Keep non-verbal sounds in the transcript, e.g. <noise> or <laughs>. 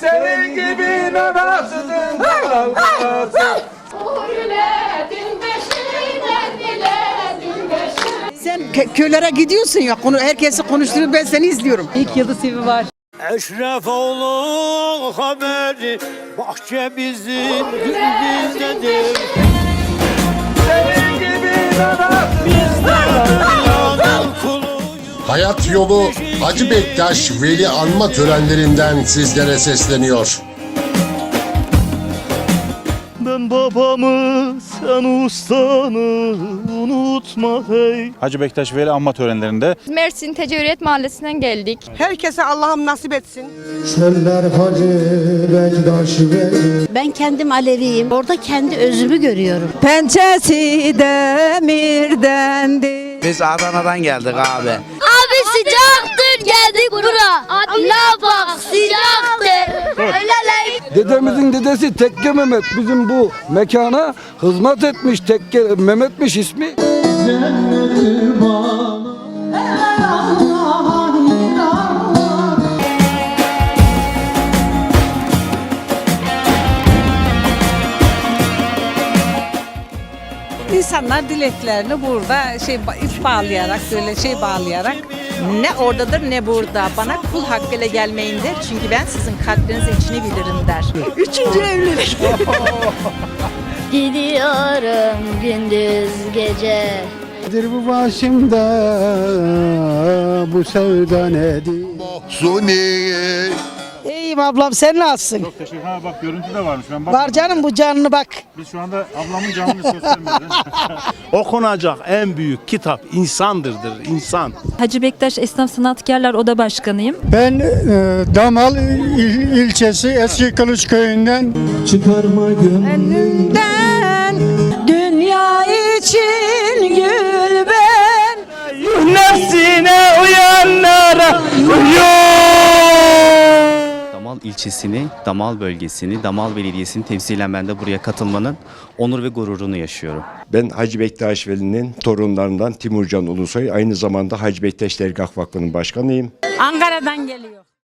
Senin gibi dalgası beşiğinden Sen kö- köylere gidiyorsun ya konu herkesi konuşturup ben seni izliyorum. İlk Yıldız TV var. Eşrefoğlu haberi bahçe bizim bizdedir. Senin gibi narasızın Dünyanın kuluyuz. Hayat yolu Hacı Bektaş Veli Anma törenlerinden sizlere sesleniyor. Ben babamı sen ustanı unutma hey. Hacı Bektaş Veli Anma törenlerinde Mersin Tecevüriyet Mahallesi'nden geldik. Herkese Allah'ım nasip etsin. Ben kendim Aleviyim. Orada kendi özümü görüyorum. Pençesi demirdendi. Biz Adana'dan geldik abi. Abi Ne yapak sıcaktır Dedemizin dedesi Tekke Mehmet. Bizim bu mekana hizmet etmiş Tekke Mehmetmiş ismi. İnsanlar dileklerini burada şey bağlayarak böyle şey bağlayarak ne oradadır ne burada. Bana kul hakkıyla gelmeyin der. Çünkü ben sizin kalbinizin içini bilirim der. Üçüncü evlilik. <laughs> Gidiyorum gündüz gece bu başımda bu sevda nedir? Suni İyiyim ablam sen nasılsın? Çok teşekkür ederim. Bak görüntü de varmış. Ben Var canım bu canını bak. Biz şu anda ablamın canını medyada. <laughs> Okunacak en büyük kitap insandırdır insan. Hacı Bektaş Esnaf Sanatkarlar Oda Başkanıyım. Ben Damal ilçesi Eski Kılıç köyünden Önünden dünya için gül ben. Nefsine uyanlara Damal ilçesini, Damal bölgesini, Damal Belediyesi'ni temsilen ben de buraya katılmanın onur ve gururunu yaşıyorum. Ben Hacı Bektaş Veli'nin torunlarından Timurcan Ulusoy. Aynı zamanda Hacı Bektaş Dergah Vakfı'nın başkanıyım. Ankara'dan geliyor.